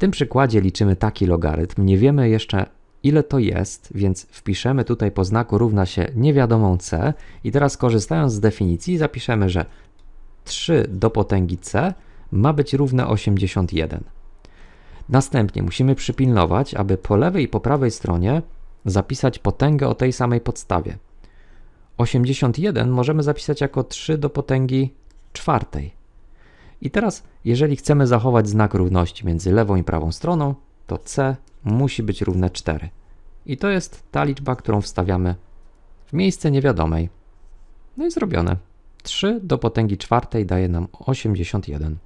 tym przykładzie liczymy taki logarytm. Nie wiemy jeszcze ile to jest, więc wpiszemy tutaj po znaku równa się niewiadomą c i teraz korzystając z definicji zapiszemy, że 3 do potęgi c ma być równe 81. Następnie musimy przypilnować, aby po lewej i po prawej stronie zapisać potęgę o tej samej podstawie. 81 możemy zapisać jako 3 do potęgi czwartej. I teraz, jeżeli chcemy zachować znak równości między lewą i prawą stroną, to c musi być równe 4. I to jest ta liczba, którą wstawiamy w miejsce niewiadomej. No i zrobione. 3 do potęgi czwartej daje nam 81.